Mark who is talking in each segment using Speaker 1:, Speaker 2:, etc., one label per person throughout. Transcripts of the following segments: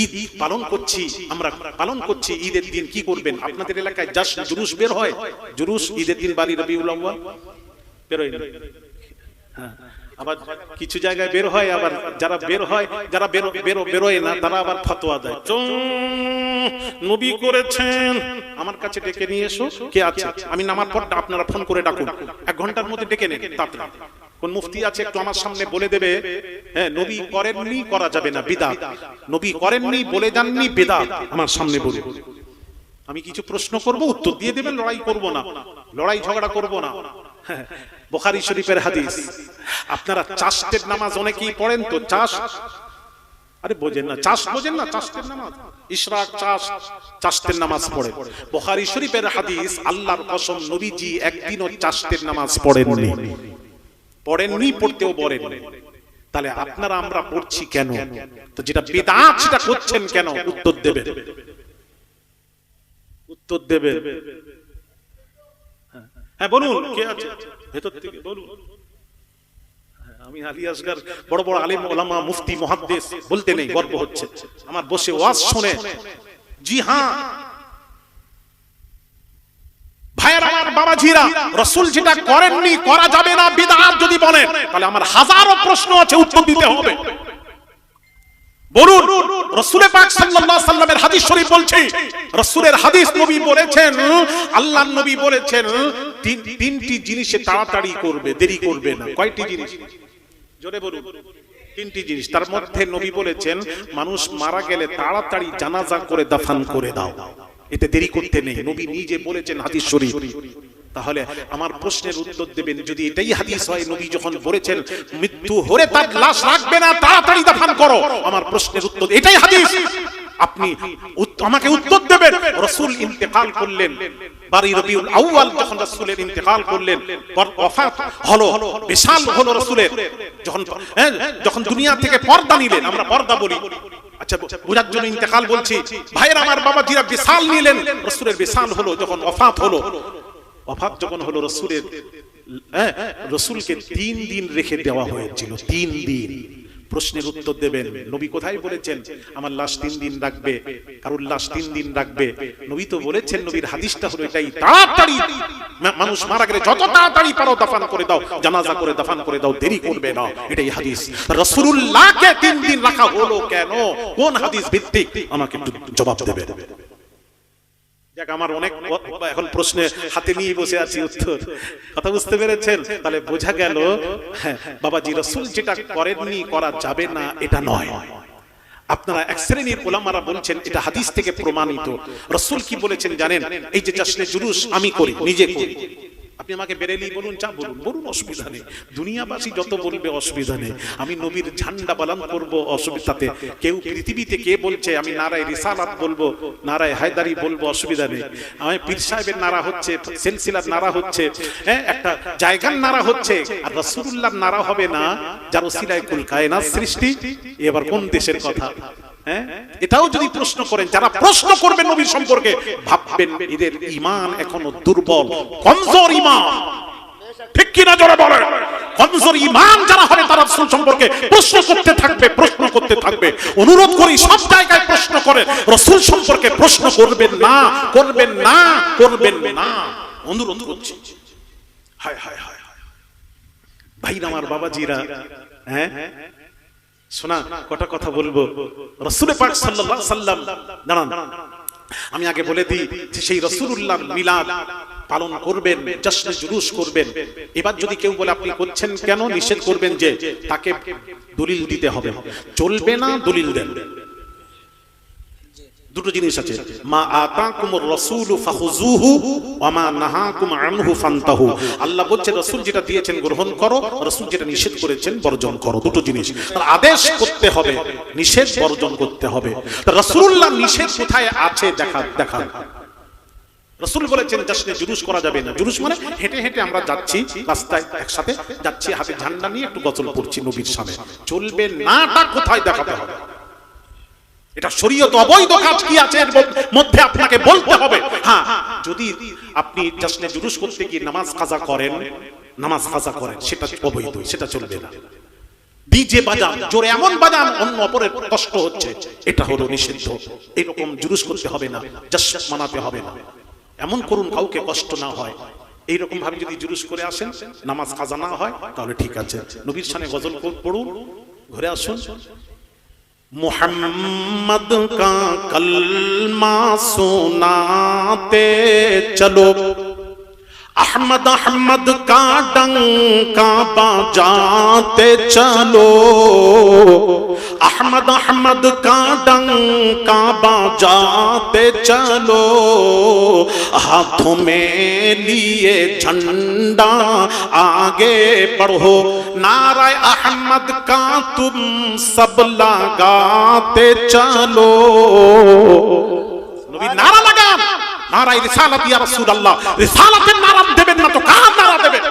Speaker 1: ঈদ পালন করছি, আমরা পালন করছি, ঈদের দিন কি করবেন? আপনাদের এলাকায় যা জুলুস বের হয়? জুলুস ঈদের দিন বাড়ি রবি আউয়াল? বেরোয় হ্যাঁ। আবার কিছু জায়গায় বের হয়, আবার যারা বের হয়, যারা বেরো বেরো বেরোয় না, তারা আবার ফতোয়া দেয়। নবী করেছেন। আমার কাছে ডেকে নিয়ে এসো। কে আছে? আমি নামার পর আপনারা ফোন করে ডাকুন। এক ঘণ্টার মধ্যে ডেকে নেন, তাড়াতাড়ি। কোন মুফতি আছে একটু আমার সামনে বলে দেবে হ্যাঁ নবী করেননি, করা যাবে না বিদা নবী করেননি, বলে যাননি বেদা আমার সামনে বলুন। আমি কিছু প্রশ্ন করব, উত্তর দিয়ে দেবেন, লড়াই করব না। লড়াই ঝগড়া করব না। বোখারি শরীফের হাদিস। আপনারা চাষের নামাজ অনেকেই পড়েন তো? চাষ? আরে বোঝেন না, চাষ বোঝেন না? চাষের নামাজ? পড়তেও তাহলে আপনারা আমরা পড়ছি যেটা কেন? উত্তর দেবেন। উত্তর হ্যাঁ বলুন। কে আছে? ভেতর থেকে। বলুন। হ্যাঁ, আমি আলী আসগার বড় বড় আলিম ওলামা মুফতি মহাদ্দেশ বলতে নেই গর্ব হচ্ছে। আমার বসে ওয়াজ শুনে জি হ্যাঁ। ভাইয়ের আমার বাবাজিরা রসুল যেটা করেননি করা যাবে না বিদাত যদি বলেন তাহলে আমার হাজারো প্রশ্ন আছে উত্তর দিতে হবে। বলুন, রসুলে পাক সাল্লাল্লাহু সাল্লামের হাদিস শরীফ বলছে, রসুলের হাদিস নবী বলেছেন, আল্লাহ নবী বলেছেন তিনটি জিনিসে তাড়াতাড়ি করবে, দেরি করবে না। কয়টি জিনিস? জোরে বলুন। তিনটি জিনিস। তার মধ্যে নবী বলেছেন, মানুষ মারা গেলে তাড়াতাড়ি জানাজা করে দাফন করে দাও। এতে দেরি করতে নেই। নবী নিজে বলেছেন হাদিস শরীফ। তাহলে আমার প্রশ্নের উত্তর দেবেন। যদি এটাই হাদিস হয় নবী যখন বলেছেন মৃত্যু হলে তার লাশ রাখবে না তাড়াতাড়ি দাফন করো। আমার প্রশ্নের উত্তর এটাই হাদিস। আপনি আমাকে উত্তর দেবেন। রসুল ইন্তেকাল করলেন। বারি রবিউল আউয়াল যখন রাসূলের ইন্তেকাল করলেন পর ওফাত হলো বিশাল হলো রাসূলের যখন হ্যাঁ, যখন দুনিয়া থেকে পর্দা নিলেন আমরা পর্দা বলি। আচ্ছা বোঝার জন্য ইন্তেকাল বলছি ভাইয়ের আমার বাবা জিরা বিশাল নিলেন রাসূলের বিশাল হলো যখন ওফাত হলো ওফাত যখন হলো রাসূলের হ্যাঁ রাসূলকে তিন দিন রেখে দেওয়া হয়েছিল, তিন দিন। প্রশ্নের উত্তর দেবেন, নবী কোথায় বলেছেন, আমার লাশ তিন দিন রাখবে, কারোর লাশ তিন দিন রাখবে? নবী তো বলেছেন, নবীর হাদিসটা হলো এটাই, তাড়াতাড়ি মানুষ মারা গেলে যত তাড়াতাড়ি পারো দাফান করে দাও, জানাজা করে দাফান করে দাও, দেরি করবে না। এটাই হাদিস। রাসূলুল্লাহকে তিন দিন রাখা হলো কেন? কোন হাদিস ভিত্তিক? আমাকে একটু জবাব দেবে যাক আমার অনেক এখন প্রশ্নে হাতে নিয়ে বসে আছি উত্তর। কথা বুঝতে পেরেছেন? তাহলে বোঝা গেল হ্যাঁ, বাবাজি রসুল যেটা করেননি করা যাবে না এটা নয়। আপনারা এক শ্রেণির ওলামারা বলছেন এটা হাদিস থেকে প্রমাণিত। রসুল কি বলেছেন জানেন? এই যে চাষনে জুলুস আমি করি নিজে করি। আপনি আমাকে বেরেলি বলুন চা বলুন বলুন অসুবিধা নেই। দুনিয়াবাসী যত বলবে অসুবিধা নেই। আমি নবীর ঝান্ডা বালান করব অসুবিধাতে। কেউ পৃথিবীতে কে বলছে আমি নারায় রিসালাত বলব নারায় হায়দারি বলব অসুবিধা নেই। আমি পীর সাহেবের নারা হচ্ছে সেলসিলার নারা হচ্ছে হ্যাঁ একটা জায়গার নারা হচ্ছে আর রাসূলুল্লাহর নারা হবে না যার ওসিলায় কুল কায়নাত সৃষ্টি। এবার কোন দেশের কথা? এটাও যদি প্রশ্ন করেন, যারা প্রশ্ন করবেন নবীর সম্পর্কে, ভাববেন এদের ইমান এখনও দুর্বল। কমজোর ইমান ঠিক কিনা জোরে কমজোর ইমান যারা হবে, তারা সম্পর্কে প্রশ্ন করতে থাকবে, প্রশ্ন করতে থাকবে। অনুরোধ করি, সব জায়গায় প্রশ্ন করে। রসুল সম্পর্কে প্রশ্ন করবেন না করবেন না করবেন না। অনুরোধ করছি। হায় হায় হায় হায়। ভাই আমার বাবাজিরা হ্যাঁ? শোনা, কটা কথা বলব? রসুল পাক সাল্লাল্লাহু সাল্লাম, দাঁড়ান। আমি আগে বলে দিই যে সেই রসুলুল্লাহ মিলাদ পালন করবেন জশ্নে জুলুস করবেন। এবার যদি কেউ বলে আপনি করছেন কেন, নিষেধ করবেন যে তাকে দলিল দিতে হবে। চলবে না, দলিল দেন। দুটো জিনিস আছে। মা আতাকুমুর রাসূলু ফাখুযুহু ওয়া মা নাহাকুম আনহু ফান্তাহু। আল্লাহ বলছে রাসূল যেটা দিয়েছেন গ্রহণ করো, রাসূল যেটা নিষেধ করেছেন বর্জন করো, দুটো জিনিস। তার আদেশ করতে হবে, নিষেধ বর্জন করতে হবে। রাসূলুল্লাহ নিষেধ কোথায় আছে? দেখা দেখা। রসুল বলেছেন জাসনে জুলুস করা যাবে না। জুলুস মানে হেঁটে হেঁটে আমরা যাচ্ছি, রাস্তায় একসাথে যাচ্ছি, হাতে ঝান্ডা নিয়ে একটু গজল পড়ছি নবীর সামনে। চলবে নাটা কোথায় দেখাতে হবে? এটা শরীয়ত অবৈধ কাজ কি আছে এর মধ্যে আপনাকে বলতে হবে। হ্যাঁ যদি আপনি জাসনে জুলুস করতে গিয়ে নামাজ কাজা করেন, নামাজ কাজা করেন, সেটা অবৈধ, সেটা চলবে না। ডিজে বাজান জোরে এমন বাজান অন্য অপরের কষ্ট হচ্ছে, এটা হলো নিষিদ্ধ। এরকম জুলুস করতে হবে না জাস্ট মানাতে হবে না। এমন করুন কাউকে কষ্ট না হয়। এইরকম ভাবে যদি জুলুস করে আসেন, নামাজ কাজা না হয়, তাহলে ঠিক আছে। নবীর সামনে গজল পড়ুন, ঘুরে আসুন। محمد کا کلمہ سناتے چلو۔ احمد احمد کا ڈنکا بجاتے چلو۔ احمد احمد کا ڈنکا بجاتے چلو۔ ہاتھوں میں لیے جھنڈا آگے پڑھو নারায় আহমদ কা তুম সব লাগাতে চলো। নবী নারা লাগান। নারায় রিসালাত ইয়া রাসূলুল্লাহ। রিসালাতের নারা দেবেন না তো কার নারা দেবেন?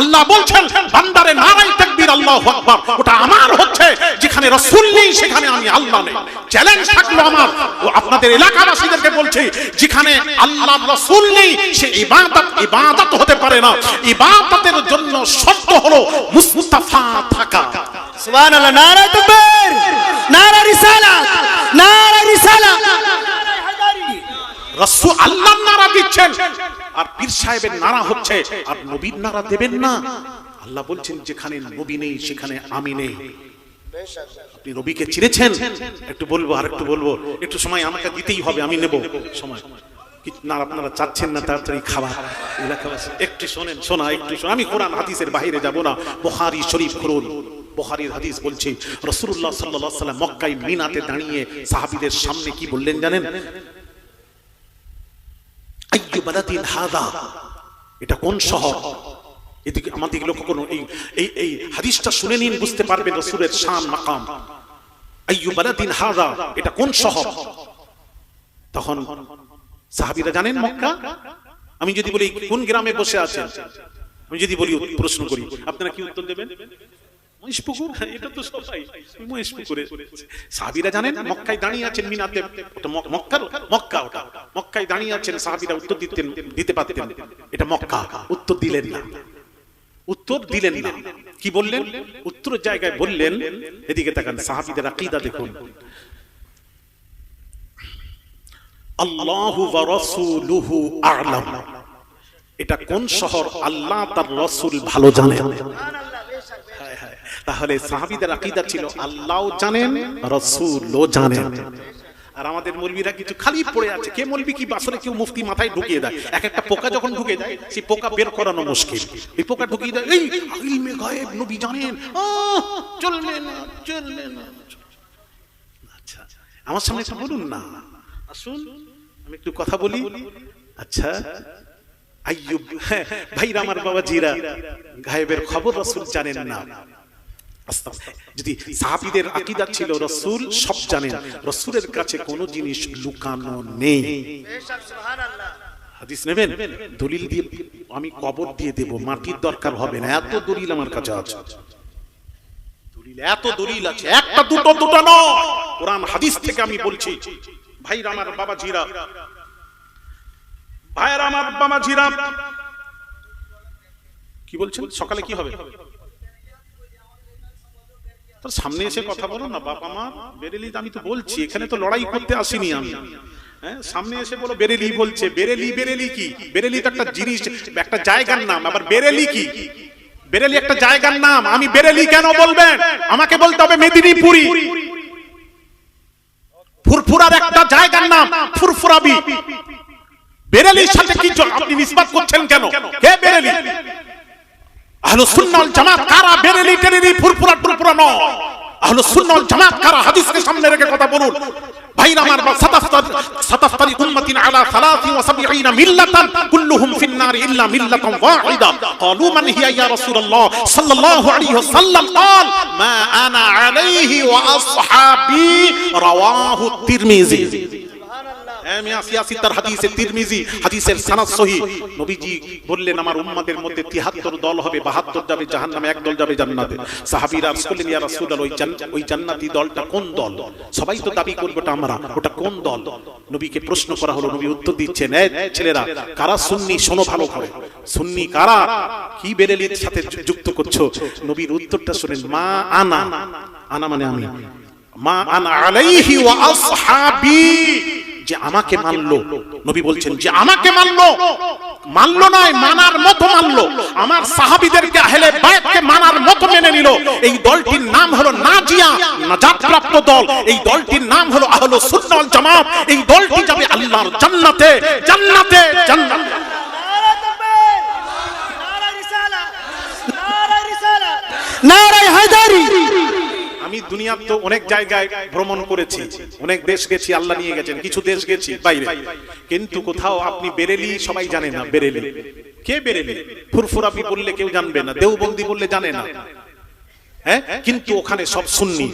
Speaker 1: আল্লাহ বলছেন বান্দারে নারাই তাকবীর আল্লাহু আকবার। ওটা আমার হচ্ছে যেখানে রাসূল নেই সেখানে আমি আল্লাহ নেই। চ্যালেঞ্জ থাকল আমার। ও আপনাদের এলাকাবাসীদেরকে বলছি যেখানে আল্লাহ রাসূল নেই সে ইবাদত ইবাদত হতে পারে না। ইবাদতের জন্য শর্ত হলো মুস্তাফা থাকা।
Speaker 2: সুবহানাল্লাহ নারা তাকবীর নারা রিসালাত নারা রিসালাত।
Speaker 1: রসু আল্লাহ নারা দিচ্ছেন। আর পীর সাহেবের নারা হচ্ছে। আর নবীর নারা দেবেন না। আল্লাহ বলছেন, যেখানে নবী নেই, সেখানে আমি নেই। আপনি নবীকে চিনেছেন? একটু বলব আর একটু বলব। একটু সময় আমাকে দিতেই হবে, আমি নেব। সময়। না আপনারা চাচ্ছেন না তাড়াতাড়ি খাবার? একটু শোনেন, শোনা, একটু শোনা। আমি কোরআন হাদিসের বাইরে যাব না। বুখারী শরীফ খুলুন বুখারীর হাদিস বলছে, রাসূলুল্লাহ সাল্লাল্লাহু আলাইহি ওয়াসাল্লাম মক্কায় মিনাতে দাঁড়িয়ে সাহাবীদের সামনে কি বললেন জানেন? আইয়ু বালাদিন হাদা। এটা কোন শহর? এদিকে আমাদের লক্ষ্য করুন এই এই হাদিসটা শুনে নিন, বুঝতে পারবেন রাসূলের শান মাকাম। আইয়ু বালাদিন হাদা, এটা কোন শহর? তখন সাহাবীরা জানেন মক্কা? আমি যদি বলি, কোন গ্রামে বসে আছেন? আমি যদি বলি, প্রশ্ন করি, আপনারা কি উত্তর দেবেন? মহেশপুকুর হ্যাঁ, এটা তো সবাই। মহেশপুকুরে সাহাবীরা জানেন? মক্কায় দাঁড়িয়ে আছেন মিনাতে। ওটা মক্কার মক্কা ওটা। মক্কায় দাঁড়িয়ে আছেন সাহাবীরা উত্তর দিতেন দিতে পারতেন। এটা মক্কা। উত্তর দিলেন না। উত্তর দিলেন না। কি বললেন? উত্তর জায়গায় বললেন এদিকে তাকান সাহাবীদের আকীদা দেখুন। আল্লাহু ওয়া রাসূলুহু আ'লাম। এটা কোন শহর? আল্লাহ তার রাসূল ভালো জানেন। হায়। তাহলে সাহাবীদের আকীদা ছিল আল্লাহও জানেন রাসূলও জানেন। আর আমাদের মৌলবীরা কিছু খালি পড়ে আছে। কে মৌলবি কি আসলে কেউ মুফতি মাথায় ঢুকিয়ে দেয়? এক একটা পোকা যখন ঢুকে যায় সেই পোকা বের করানো মুশকিল। এই পোকা ঢুকিয়ে দেয় এই ইলমে গায়েব নবী জানেন। চলবে না চলবে না আচ্ছা আমার সামনে একটু বলুন না। আসুন আমি একটু কথা বলি। আচ্ছা আইয়ুব হ্যাঁ, ভাইরা আমার বাবা জিরা গায়েবের খবর রাসূল জানেন না। যদি সাহাবীদের আকীদা ছিল রাসূল, সব জানেন, রাসূলের কাছে জিনিস লুকানো নেই। হাদিস নেবেন? দলিল দিয়ে আমি কবর দিয়ে দেব, মাটির দরকার হবে না, এত দলিল আমার কাছে আছে। দলিল, এত দলিল আছে, একটা দুটো দুটো নয়। কোরআন, হাদিস থেকে আমি বলছি, ভাইরা আমার বাবা জিরা ভাইয়ের আমার বাবা জিরা কি বলছেন? সকালে কি হবে? তোর সামনে এসে কথা বলো না বাবা মা বেরেলি আমি তো বলছি এখানে তো লড়াই করতে আসিনি আমি। হ্যাঁ সামনে এসে বলো বেরেলি বলছে বেরেলি বেরেলি কি? বেরেলি তো একটা জিনিস একটা জায়গার নাম আবার বেরেলি কি? বেরেলি একটা জায়গার নাম আমি বেরেলি কেন বলবেন? আমাকে বলতে হবে মেদিনীপুরি। ফুরফুরার একটা জায়গার নাম ফুরফুরাবি। বেরেলির সাথে কি আপনি নিসবাত করছেন কেন? কে বেরেলি? আহলে সুন্নাল জামাত কারা বেরেলি টেরেলি ফুরফুরা টুরফুরা নয় আহলে সুন্নাল জামাত কারা হাদিসকে সামনে রেখে কথা বলুন ভাইরা আমার বা সাতাফতার সাতাফতারি উম্মাতিন আলা 73 মিল্লাতান কুল্লুহুম ফিন নার ইল্লা মিল্লাতান ওয়াহিদা قالوا من هي يا رسول الله صلى الله عليه وسلم قال ما انا عليه واصحابي رواه الترمذي সিয়াসি তার হাদিসে হাদিসের সানাদ নবীজি বললেন, আমার মধ্যে 73 দল হবে 72 যাবে এক দল যাবে ওই দলটা কোন দল? সবাই তো দাবি ওটা আমরা, ওটা কোন দল? নবীকে প্রশ্ন করা হলো, নবী উত্তর দিচ্ছেন ছেলেরা, কারা সুন্নি, শোনো ভালো করে। সুন্নি কারা? কি বেরেলির সাথে যুক্ত করছ? নবীর উত্তরটা শুনেন, মা আনা। আনা মানে আমি। মা আনা আলাইহি ওয়া আসহাবি। যে আমাকে মানলো। নবী বলছেন যে আমাকে মানলো। মানলো নয় মানার মতো মানলো। আমার সাহাবিদেরকে আহলে বাইতকে মানার মতো মেনে নিল। এই দলটির নাম হলো নাজিয়া নাজাত প্রাপ্ত দল। এই দলটির নাম হলো আহলে সুন্নাহ ওয়াল জামাত। এই দলটি যাবে আল্লাহর জান্নাতে। জান্নাতে জান্নাতে।
Speaker 2: নারায় হায়দারি।
Speaker 1: আমি দুনিয়ার তো অনেক জায়গায় ভ্রমণ করেছি, অনেক দেশ গেছি, আল্লাহ নিয়ে গেছেন, কিছু দেশ গেছি, বাইরে। কিন্তু কোথাও আপনি বেরেলি সবাই জানে না, বেরেলি। কে বেরেলি? ফুরফুরাবি বললে কেউ জানবে না, দেওবন্দি বললে জানে না। হ্যাঁ? কিন্তু ওখানে সব সুন্নি।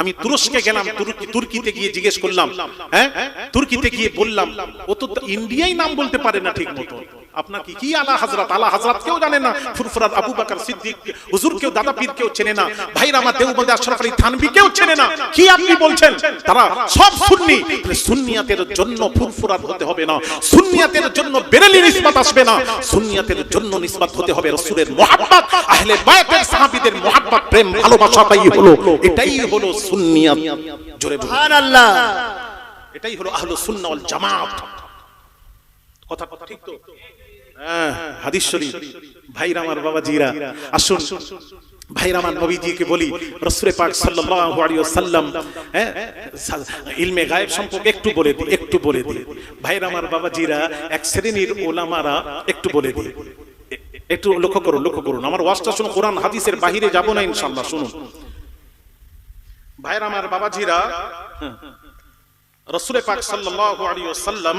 Speaker 1: আমি তুরস্কে গেলাম তুর্কি তুর্কিতে গিয়ে জিজ্ঞেস করলাম হ্যাঁ? তুর্কিতে গিয়ে বললাম, ও তো ইন্ডিয়াই নাম বলতে পারে না ঠিক মতো আপনার কি আলা হাজরাত আলা হাজরাত কেউ জানে না। ফুরফুরাত আবু বকর সিদ্দিক হুজুর কেউ দাদা পীর কেউ চেনে না। ভাইরা আমার দেওবন্দি আশরাফ আলী থানভী কেউ চেনে না। কি আপনি বলছেন? তারা সব সুন্নি। সুন্নিয়াতের জন্য ফুরফুরাত হতে হবে না। সুন্নিয়াতের জন্য বেরেলি নিসবত আসবে না। সুন্নিয়াতের জন্য নিসবত হতে হবে রাসূলের মুহাব্বত। আহলে বাইতের সাহাবীদের মুহাব্বত প্রেম ভালোবাসাটাই হলো। এটাই হলো সুন্নিয়াত। জোরে
Speaker 2: সুবহানাল্লাহ।
Speaker 1: এটাই হলো আহলুস সুন্নাহ ওয়াল জামাত। কথা ঠিক তো? হ্যাঁ হাদিস শরীফ। ভাইরা আমার বাবাজিরা আসুন। ভাইরা আমার নবীজিকে বলি রাসূল পাক সাল্লাল্লাহু আলাইহি ওয়াসাল্লাম হ্যাঁ ইলমে গায়েব সম্পর্কে একটু বলে দিই একটু বলে দিই। ভাইরা আমার বাবাজিরা এক শ্রেণির ওলামারা একটু বলে দিই। একটু লক্ষ্য করুন লক্ষ্য করুন। আমার ওয়াজটা শুনুন কোরআন হাদিসের বাহিরে যাব না ইনশাআল্লাহ শুনুন। ভাইরা আমার বাবাজিরা রসুল পাক সাল্লাল্লাহু আলাইহি ওয়াসাল্লাম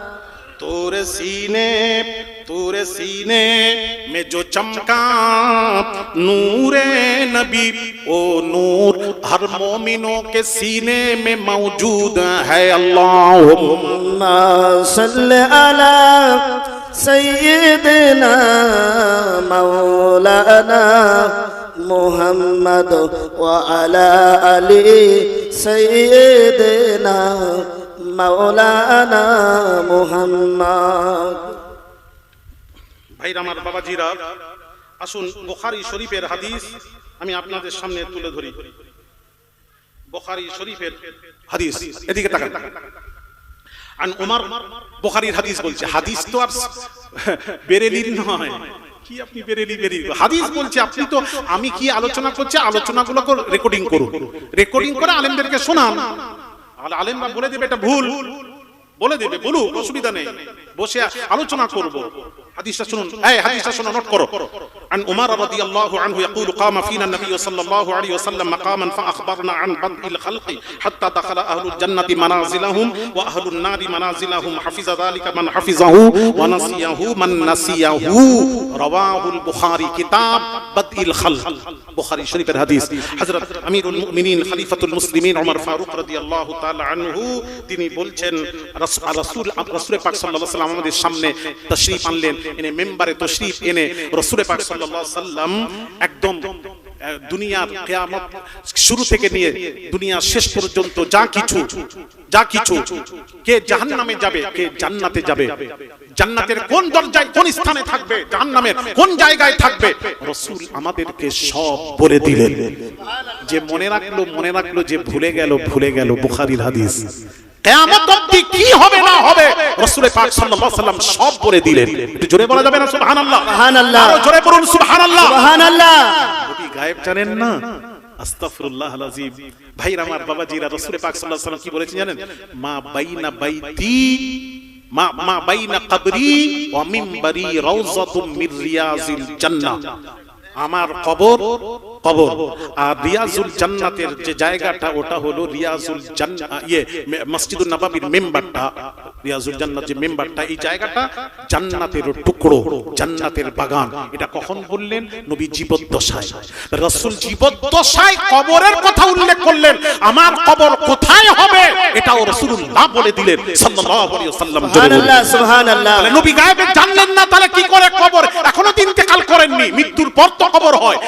Speaker 1: تور سینے تور سینے میں جو چمکا، نور نبی او نور ہر مومنوں کے سینے میں موجود ہے۔
Speaker 2: اللہم صلی علی سیدنا مولانا محمد وعلا علی سیدنا মাওলানা মুহাম্মদ।
Speaker 1: ভাইরা আমার বাবাজিরা, আসুন বোখারি শরীফের হাদিস আমি আপনাদের সামনে তুলে ধরি। বোখারি শরীফের হাদিস, এদিকে তাকান। আন ওমর বোখারির হাদিস বলছে, হাদিস তো আর বেরেলির নয়। কি আপনি বেরেলি বেরেলি হাদিস বলছে, আপনি তো, আমি কি আলোচনা করছি আলোচনাগুলো রেকর্ডিং করুন। রেকর্ডিং করে আলেমদেরকে শোনান। তাহলে আলেমরা বলে দেবে এটা ভুল। বলে দেবে বলুক অসুবিধা নেই। বসে আলোচনা করব হাদিসটা শুনুন এই হাদিসটা শুনুন নোট করো عن عمر رضي الله عنه يقول قام فينا النبي صلى الله عليه وسلم مقاما فأخبرنا عن بدء الخلق حتى دخل أهل الجنة منازلهم وأهل النار منازلهم حفظ ذلك من حفظه ونسيه من نسيه رواه البخاري كتاب بدء الخلق بخاري شريف الحديث حضرت أمير المؤمنين خليفة المسلمين عمر فاروق رضي الله تعالى عنه তিনি বলছেন রাস- রাসূল রাসূল পাক সাল্লাল্লাহু আলাইহি সাল্লাম আমাদের সামনে তাশরীফ আনলেন, এনে মেম্বারে তাশরীফ এনে রাসূল পাক সাল্লাম একদম দুনিয়ার কিয়ামত শুরু থেকে নিয়ে শেষ পর্যন্ত যা কিছু যা কিছু, কে যাবে, কে জান্নাতে যাবে, জান্নাতের কোন দরজায় কোন স্থানে থাকবে কোন জায়গায় থাকবে, রাসূল আমাদেরকে সব বলে দিলেন। যে মনে রাখল মনে রাখল, যে ভুলে গেল ভুলে গেল বুখারীর হাদিস। কিয়ামত কি হবে না হবে রাসূল পাক সাল্লাল্লাহু আলাইহি সাল্লাম সব বলে দিলেন। একটু জোরে বলা যাবে না সুবহানাল্লাহ?
Speaker 2: সুবহানাল্লাহ।
Speaker 1: আরও জোরে বলুন সুবহানাল্লাহ।
Speaker 2: সুবহানাল্লাহ।
Speaker 1: নবী গায়েব জানেন না? আস্তাগফিরুল্লাহ আলাজিম ভাইরা আমার বাবাজিরা রাসূল পাক সাল্লাল্লাহু আলাইহি সাল্লাম কি বলেছেন জানেন? মা বাইনা বাইতি মা মা বাইনা কবরি ওয়া মিম্বারি রাউযাতুম মির রিয়াজিল জান্নাহ। আমার কবর কবর। আর রিয়াজুল জান্নাতের যে জায়গাটা ওটা হলো রিয়াজুল জান্নাত ইয়ে মসজিদুন নববীর মেম্বারটা। রিয়াজুল জান্নাত যে মেম্বারটা এই জায়গাটা জান্নাতের টুকরো জান্নাতের বাগান। এটা কখন বললেন? নবী জীবদ্দশায়। রাসূল জীবদ্দশায় কবরের কথা উল্লেখ করলেন। আমার কবর কোথায় হবে? এটাও রাসূলুল্লাহ বলে দিলেন। সাল্লাল্লাহু আলাইহি ওয়াসাল্লাম
Speaker 2: সুবহানাল্লাহ সুবহানাল্লাহ।
Speaker 1: নবী গায়েবে জানলেন না তাহলে কি করে কবর? এখনও তো ইন্তেকাল করেননি। মৃত্যুর পর তো কবর হয়।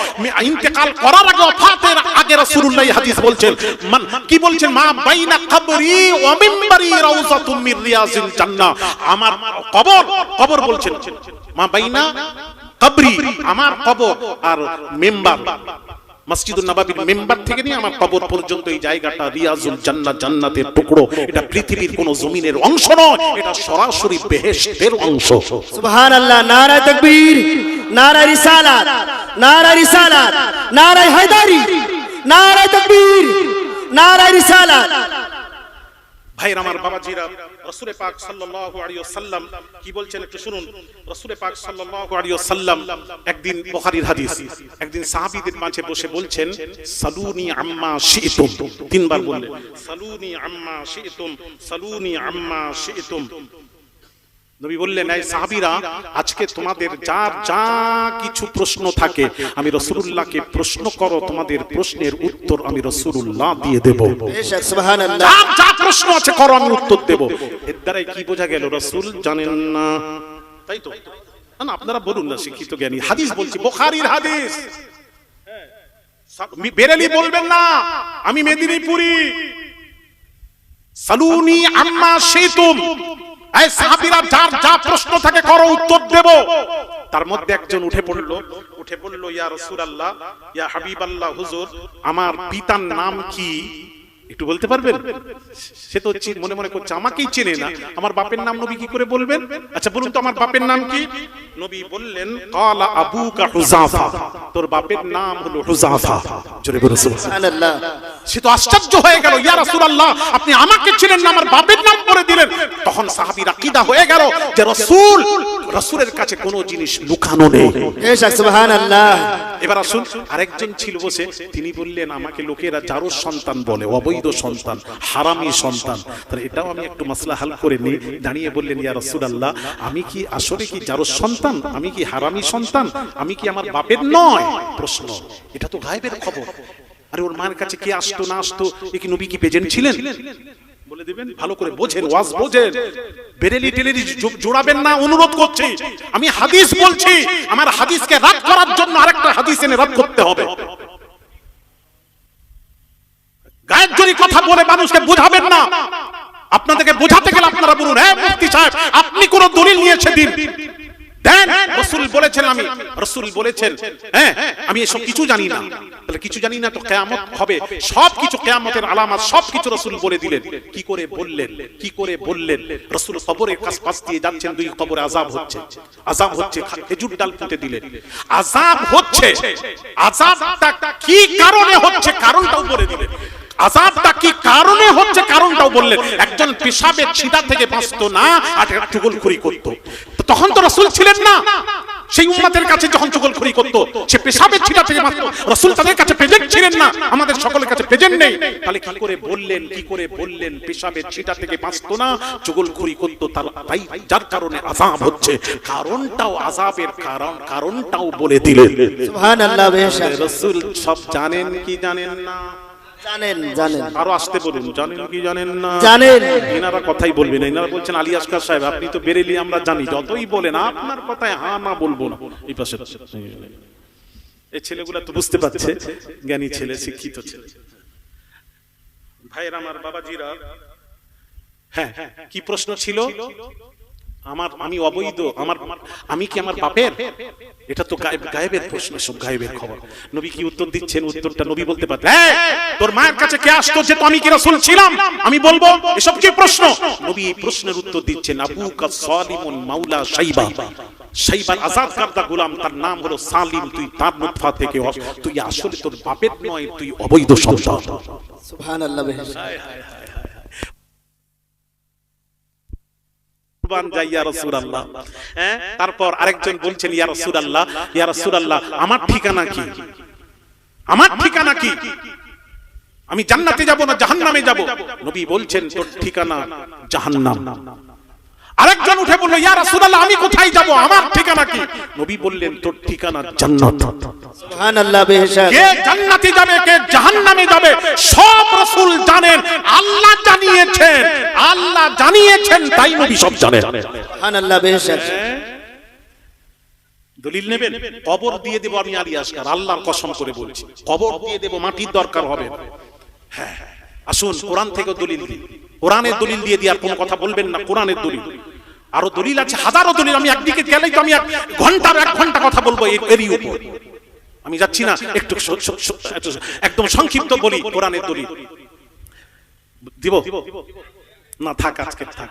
Speaker 1: ইন্তেকাল করার আগে ওফাতের আগে রাসূলুল্লাহ হাদিস বলছেন মান কি বলছেন? মা বাইনা কবরি ওয়া মিম্বারি রাউযাতুম মির রিয়াজিল জান্নাহ। আমার কবর কবর বলছেন। মা বাইনা, কবরি, আমার কবর আর মেম্বার। মসজিদুল নবাবির মেম্বার থেকে নিয়ে আমার কবর পর্যন্ত এই জায়গাটা রিয়াজুল জান্নাত জান্নাতের টুকরো। এটা পৃথিবীর কোন জমিনের অংশ নয়, এটা সরাসরি বেহেশতের অংশ।
Speaker 2: সুবহানাল্লাহ নারা তাকবীর নারা রিসালাত নারা রিসালাত নারা হায়দারি নারা তাকবীর নারা রিসালাত।
Speaker 1: ভাইরা আমার বাবাজিরা রসুরে পাক সাল্লাল্লাহু আলাইহি কি বলছেন একটু শুনুন। রসুরে পাক সাল্লাল্লাহু আলাইহি একদিন বুখারীর হাদিস, একদিন সাহাবীদের মাঝে বসে বলছেন, সালুনি আম্মা শি'তুম। তিনবার বললেন, সালুনি আম্মা শি'তুম, সালুনি আম্মা শি'তুম। নবী বললেন এই সাহাবীরা আজকে তোমাদের যার যা কিছু প্রশ্ন থাকে আমি রাসূলুল্লাহকে প্রশ্ন করো তোমাদের প্রশ্নের উত্তর আমি রাসূলুল্লাহ দিয়ে দেব।
Speaker 2: বেশক সুবহানাল্লাহ।
Speaker 1: যার যা প্রশ্ন আছে করো আমি উত্তর দেব। এর দ্বারাই কি বোঝা গেল রসুল জানেন না? তাই তো? না, আপনারা বলুন না শিক্ষিত জ্ঞানী। হাদিস বলছি বোখারির হাদিস। বেরেলি বলবেন না আমি মেদিনীপুরি। সালুনি আম্মা সেতুম এই সাহাবীরা যার যা প্রশ্ন থাকে করো, উত্তর দেব। তার মধ্যে একজন উঠে পড়ল। উঠে পড়ল, ইয়া রাসূলুল্লাহ, ইয়া হাবিবাল্লাহ, হুজুর, আমার পিতার নাম কি? একটু বলতে পারবেন? সে তো মনে মনে করছে, আমাকেই চেনে না। আমার বাপের নাম নবী কি করে বলবেন? আচ্ছা বলুন তো, আমার বাপের নাম কি? নবী বললেন, কালা আবুকা হুজাফা। তোর বাপের নাম হলো হুজাফা। জোরে বলুন। সুবহানাল্লাহ। সে তো আশ্চর্য হয়ে গেল, ইয়া রাসূলুল্লাহ, আপনি আমাকে চিনেন না, আমার বাপের নাম করে দিলেন। তখন সাহাবীর আকীদা হয়ে গেল যে রাসূল রাসূলের কাছে কোনো জিনিস লুকানো নেই। এবার আসুন আরেকজন ছিল বসে তিনি বললেন আমাকে লোকেরা যারো সন্তান বলে অবৈধ সন্তান হারামি সন্তান। তাহলে এটাও আমি একটু মাসলা হাল করে নিই। দাঁড়িয়ে বললেন ইয়া রাসূলুল্লাহ আমি কি আসলে কি যারো সন্তান? আমি কি হারামি সন্তান? আমি কি আমার বাপের নয়? প্রশ্ন। এটা তো গায়েবের খবর। আরে ওর মায়ের কাছে কে আসতো না আসতো এ কি নবী কি প্রেজেন্ট ছিলেন? বলে দিবেন ভালো করে বোঝেন ওয়াজ বোঝেন। বেরেলি জোড়াবেন না অনুরোধ করছি। আমি হাদিস বলছি আমার হাদিসকে রাদ করার জন্য আরেকটা হাদিস এনে রাদ করতে হবে। গায়ের জন্য কথা বলে মানুষকে বোঝাবেন না। আপনাদেরকে বোঝাতে গেলে আপনারা বলুন হ্যাঁ মুফতি সাহেব আপনি কোন দলিল নিয়েছে দিন দেন রসুল বলেছেন আমি। রসুল বলেছেন হ্যাঁ আমি এসব কিছু জানি না। তাহলে কিছু জানি না তো কেয়ামত হবে। সব কিছু কেয়ামতের আলামত সব কিছু রসুল বলে দিলেন। কি করে বললেন? কি করে বললেন? রসুল কবরের কাছ পাশ দিয়ে যাচ্ছেন দুই কবরে আজাব হচ্ছে। আজাব হচ্ছে খেজুর ডাল পুঁতে দিলেন। আজাব হচ্ছে। আজাবটা কি কারণে হচ্ছে? কারণটাও বলে দিলেন। আজাবটা কি কারণে হচ্ছে? কারণটাও বললেন একজন পেশাবের ছিটা থেকে বাঁচতো না আর চুগলখড়ি করতো। তখন তো রসুল ছিলেন না। সেই উম্মাদের কাছে যখন চুগলখড়ি করতো সে পেশাবের ছিটা থেকে বাঁচতো। রসুল তাদের কাছে প্রেজেন্ট ছিলেন না আমাদের সকলের কাছে প্রেজেন্ট নেই। তাহলে কি করে বললেন কি করে বললেন পেশাবের ছিটা থেকে বাঁচতো না চুগলখড়ি করতো তার তাই যার কারণে আজাব হচ্ছে। কারণটাও আজাবের কারণ কারণটাও বলে দিলেন।
Speaker 2: সুবহানাল্লাহ
Speaker 1: রসুল সব জানেন কি জানেন না?
Speaker 2: জানেন জানেন।
Speaker 1: আরও আসতে বলুন জানেন কি জানেন না?
Speaker 2: জানেন।
Speaker 1: এনারা কথাই বলবেন। বলছেন আলী আসকার সাহেব আপনি তো বেরেলি আমরা জানি। যতই বলেন আপনার কথায় হ্যাঁ না বলব না। এই পাশে এই ছেলেগুলা তো বুঝতে পারছে জ্ঞানী ছেলে শিক্ষিত ছেলে। ভাইয়ের আমার বাবাজিরা হ্যাঁ কি প্রশ্ন ছিল? আমার, আমি অবৈধ, আমার, আমি কি আমার বাপের? এটা তো গায়েবের প্রশ্ন সব গায়েবের খবর। নবী কি উত্তর দিচ্ছেন? উত্তরটা নবী বলতে পারতেন তোর মায়ের কাছে কে আসতো যে আমি কি রাসূল ছিলাম? আমি বলব, এসব কি প্রশ্ন? নবী এই প্রশ্নের উত্তর দিচ্ছেন, আবু কা সালিমুন মাওলা শাইবা। শাইবার আজাদ কারদা গোলাম, তার নাম হলো সালিম। তুই তার নুতফা থেকে তুই আসলে তোর বাপের নয়, তুই অবৈধ সন্তান
Speaker 2: সুবহানাল্লাহ বেশক
Speaker 1: হ্যাঁ? তারপর আরেকজন বলছেন, ইয়া রাসূলুল্লাহ ইয়া রাসূলুল্লাহ, আমার ঠিকানা কি? আমার ঠিকানা কি? আমি জান্নাতে যাব না জাহান্নামে যাব? নবী বলছেন, তোর ঠিকানা জাহান্নাম। আরেকজন উঠে বলল ইয়া রাসূলুল্লাহ আমি কোথায় যাব? আমার ঠিকানা কি? নবী বললেন তোর ঠিকানা জান্নাত।
Speaker 2: সুবহান আল্লাহ
Speaker 1: কে জান্নাতে যাবে কে জাহান্নামে যাবে সব রাসূল জানেন আল্লাহ জানিয়েছেন আল্লাহ জানিয়েছেন তাই নবী সব জানেন।
Speaker 2: সুবহান আল্লাহ
Speaker 1: দলিল নেবেন? কবর দিয়ে দেব আমি আলী আসকার আল্লাহর কসম করে বলছি। কবর দিয়ে দেব মাটির দরকার হবে। হ্যাঁ। আসুন, কোরআন থেকে দলিল দিই। কোরআনের দলিল দিয়ে দিয়ে আর কোনো কথা বলবেন না, কোরআনের দলিল। আরও দলিল আছে, হাজারো দলিল, আমি একদিকে গেলেই তো আমি এক ঘণ্টার এক ঘণ্টা কথা বলব এর- এরই উপর। আমি যাচ্ছি না, একটু- একদম সংক্ষিপ্ত বলি কোরআনের দলিল। দিব? না, থাক আজকে, থাক।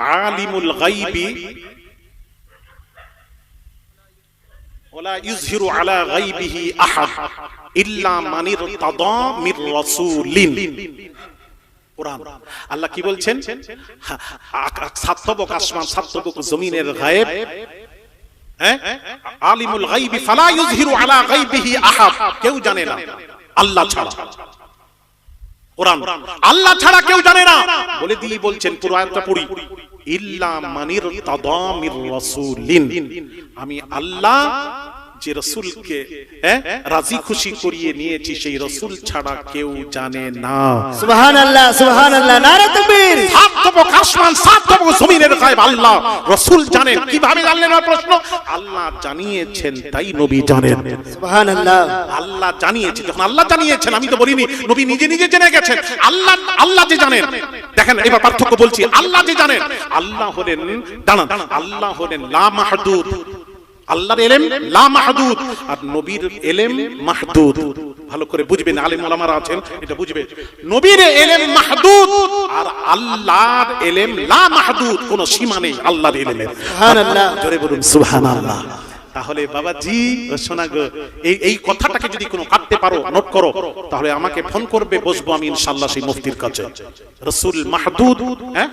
Speaker 1: আলিমুল গাইবি ওলা ইউযহিরু আলা গাইবিহি আহাদ ইল্লা মান ইরতাদা মির রাসূলিন। কোরআন। আল্লাহ কি বলছেন? সাতবক আসমান সাতবক জমিনের গায়েব। হ্যাঁ? আলিমুল গাইবি ফালা ইউযহিরু আলা গাইবিহি আহাদ। কেউ জানে না। আল্লাহ ছাড়া। কোরআন। আল্লাহ ছাড়া কেউ জানে না। বলে দিয়ে বলছেন পুরো আয়াতটা পড়ি। ইল্লা মানির তাদামির রাসূলিন। আমি আল্লাহ যে রসুলকে হ্যাঁ রাজি খুশি করিয়ে নিয়েছি সেই রসুল ছাড়া কেউ জানে না।
Speaker 2: সুবহান আল্লাহ সুবহান আল্লাহ নারে তাকবীর।
Speaker 1: সাত তবক আসমান সাত তবক জমিনের গায়েব আল্লাহ। রসুল জানেন কীভাবে জানলেন আমার প্রশ্ন? আল্লাহ জানিয়েছেন তাই নবী জানেন।
Speaker 2: সুবহান আল্লাহ
Speaker 1: আল্লাহ জানিয়েছে যখন আল্লাহ জানিয়েছেন আমি তো বলিনি নবী নিজে নিজে জেনে গেছেন। আল্লাহ আল্লাহ যে জানেন। দেখেন এবার পার্থক্য বলছি আল্লাহ যে জানেন। আল্লাহ হলেন দাঁড়ান আল্লাহ হলেন লা মাহদুদ। আল্লাহর এলেম লা মাহদুদ। আর নবীর এলেম মাহদুদ। ভালো করে বুঝবেন আলেম ওলামারা আছেন এটা বুঝবে। নবীর এলেম মাহদুদ আর আল্লাহর এলেম লা মাহদুদ কোনো সীমা নেই আল্লাহর এলেমের।
Speaker 2: সুবহানাল্লাহ।
Speaker 1: জোরে বলুন সুবহানাল্লাহ। তাহলে বাবাজি শোনা গো এই এই কথাটাকে যদি কোনো কাটতে পারো নোট করো তাহলে আমাকে ফোন করবে বসবো আমি ইনশাআল্লাহ সেই মুফতির কাছে। রসুল মাহদুদ হ্যাঁ?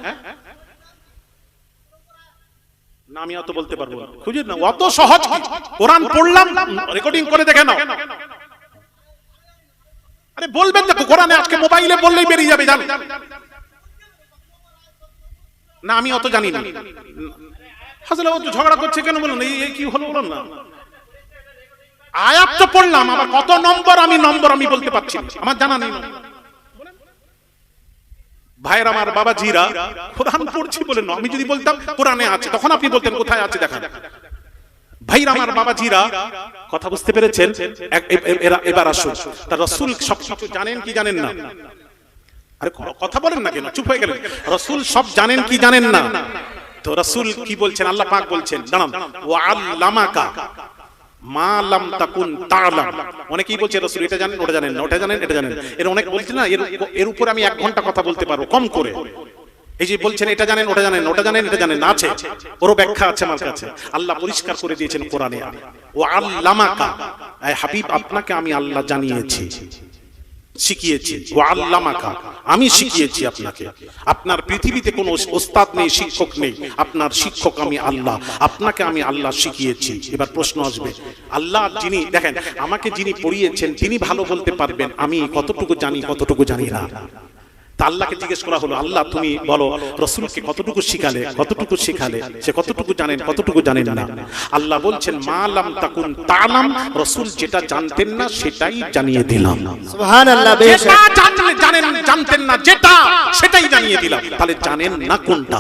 Speaker 1: না আমি অত বলতে পারব খুঁজে না অত সহজ কোরআন পড়লাম রেকর্ডিং করে দেখে নাও। আরে বলবেন দেখো কোরআনে আজকে মোবাইলে বললেই বেরিয়ে যাবে জান? না আমি অত জানি না। হাসলে ও ঝগড়া করছে কেন বলুন? এই এই কি হলো বলুন না? আয়াত তো পড়লাম আমার কত নম্বর আমি নম্বর আমি বলতে পারছি আমার জানা নেই। ভাইয়ের আমার বাবা জিরা কোরআন পড়ছি বলে আমি যদি বলতাম, কোরআনে আছে। তখন আপনি বলতেন, কোথায় আছে? ভাইরা আমার বাবা জিরা কথা বুঝতে পেরেছেন? এবার আসুন। তা রসুল সবকিছু জানেন কি জানেন না? আরে কথা বলেন না কেন? চুপ হয়ে গেলেন। রসুল সব জানেন কি জানেন না? তো রসুল কি বলছেন? আল্লাহ পাক বলছেন, দাঁড়ান। ও আল্লামাকা তাকুন তালাম। অনেকেই এটা জানেন, ওটা জানেন ওটা জানেন এর না, এর এর উপরে আমি এক ঘণ্টা কথা বলতে পারব, কম করে। এই যে বলছেন, এটা জানেন, ওটা জানেন ওটা জানেন, এটা জানেন ব্যাখ্যা আল্লাহ পরিষ্কার করে দিয়েছেন কোরআনে। ও আল্লামাকা। হাবিব, আপনাকে আমি আল্লাহ জানিয়েছি। শিখিয়েছি। আমি শিখিয়েছি আপনাকে। আপনার পৃথিবীতে কোনো ওস্তাদ নেই, শিক্ষক নেই। আপনার শিক্ষক আমি আল্লাহ। আপনাকে আমি আল্লাহ শিখিয়েছি। এবার প্রশ্ন আসবে, আল্লাহ যিনি দেখেন, আমাকে যিনি পড়িয়েছেন, তিনি ভালো বলতে পারবেন। আমি কতটুকু জানি কতটুকু জানি না। তা আল্লাহকে জিজ্ঞেস করা হলো আল্লাহ তুমি বলো রসুলকে কতটুকু শিখালে কতটুকু শিখালে? সে কতটুকু জানেন কতটুকু জানেন না? আল্লাহ বলছেন মা লাম তাকুন তালাম রসুল যেটা জানতেন না সেটাই জানিয়ে দিলাম। যেটা জানেন জানতেন না যেটা সেটাই জানিয়ে দিলাম। তাহলে জানেন না কোনটা?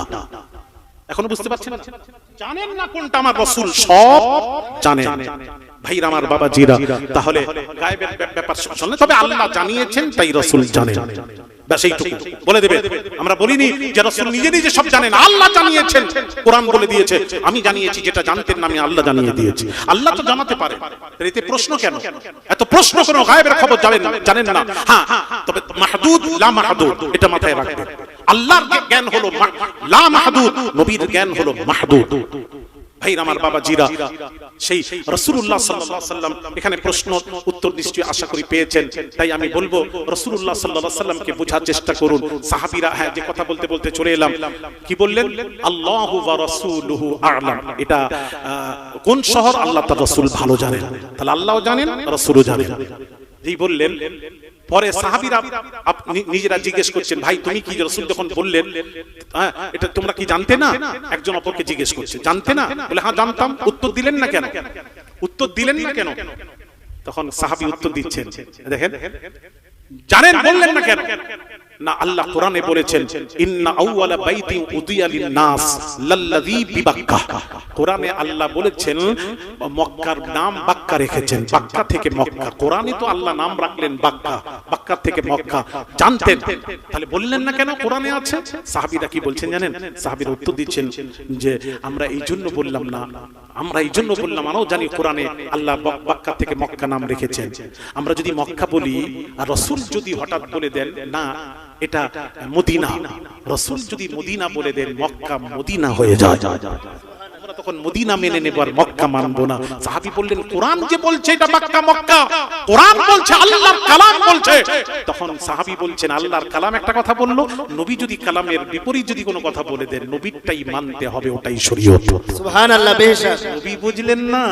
Speaker 1: এখনও বুঝতে পারছেন? জানেন না কোনটা আমার রসুল? সব জানেন। ভাইরা আমার বাবা জিরা তাহলে গায়েবের ব্যাপার শুনলে তবে আল্লাহ জানিয়েছেন, তাই রসুল জানেন। বলে দেবে, আমরা বলিনি যে রসুল নিজে নিজে সব জানেন, আল্লাহ জানিয়েছেন। কোরআন বলে দিয়েছে, আমি জানিয়েছি যেটা জানতেন না আমি আল্লাহ জানিয়ে দিয়েছি। আল্লাহ তো জানাতে পারে। এতে প্রশ্ন কেন? এত প্রশ্ন কোনো গায়েবের খবর জানেন জানেন না। হ্যাঁ তবে মাহদুদ, লা মাহদুদ, এটা মাথায় রাখবেন আল্লাহর জ্ঞান হলো লা মাহদুদ, নবীর জ্ঞান হলো মাহদুদ। ভাই আমার বাবা জিরা সেই রসুল্লাহ সাল্লাহ সাল্লাম এখানে প্রশ্ন, উত্তর নিশ্চয়ই আশা করি পেয়েছেন। তাই আমি বলব রসুল্লাহ সাল্লাহ সাল্লামকে বোঝার চেষ্টা করুন। সাহাবিরা হ্যাঁ যে কথা বলতে বলতে চলে এলাম। কি বললেন? আল্লাহ রসুলহু আলাম। এটা কোন শহর? আল্লাহ তার রসুল ভালো জানেন। তাহলে আল্লাহও জানেন, রসুলও জানেন। এই বললেন। পরে সাহাবিরা আপনি নিজেরা জিজ্ঞেস করছেন, ভাই, তুমি কি রসুল যখন বললেন হ্যাঁ এটা তোমরা কি জানতে না? একজন অপরকে জিজ্ঞেস করছে, জানতে না? বলে হ্যাঁ জানতাম, উত্তর দিলেন না কেন? উত্তর দিলেন না কেন? তখন সাহাবি উত্তর দিচ্ছেন। দেখেন, জানেন, বললেন না কেন? না আল্লাহ কোরআনে বলেছেন, ইন্না আউওয়ালা বাইতি উদিয়া লিন-নাস লাল্লাযী বিবাক্কা। কোরআনে আল্লাহ বলেছেন, মক্কার নাম বাক্কা রেখেছেন। বাক্কা থেকে মক্কা। কোরআনে তো আল্লাহ নাম রাখলেন বাক্কা। বাক্কা থেকে মক্কা। জানতেন। তাহলে বললেন না কেন কোরআনে আছে? সাহাবীরা কি বলছেন জানেন? সাহাবীরা উত্তর দিচ্ছেন যে, আমরা এই জন্য বললাম না। আমরা এই জন্য বললাম আমরাও জানি কোরআনে আল্লাহ বক- বাক্কা থেকে মক্কা নাম রেখেছেন। আমরা যদি মক্কা বলি, আর রসুল যদি হঠাৎ বলে দেন, না এটা মদিনা। রসুল যদি মদিনা বলে দেন মক্কা মদিনা হয়ে যায়। তখন মদিনা মেনে নেব আর মক্কা মানবো না। সাহাবী বললেন কোরআন যে বলছে এটা মক্কা মক্কা। কোরআন বলছে আল্লাহর কালাম বলছে। তখন সাহাবী বলছেন আল্লাহর কালাম একটা কথা বলল। নবী যদি কালামের বিপরীত যদি কোনো কথা বলে দেন নবীরটাই মানতে হবে ওটাই শরীয়ত।
Speaker 2: সুবহান আল্লাহ বেশক
Speaker 1: নবী বুঝলেন না।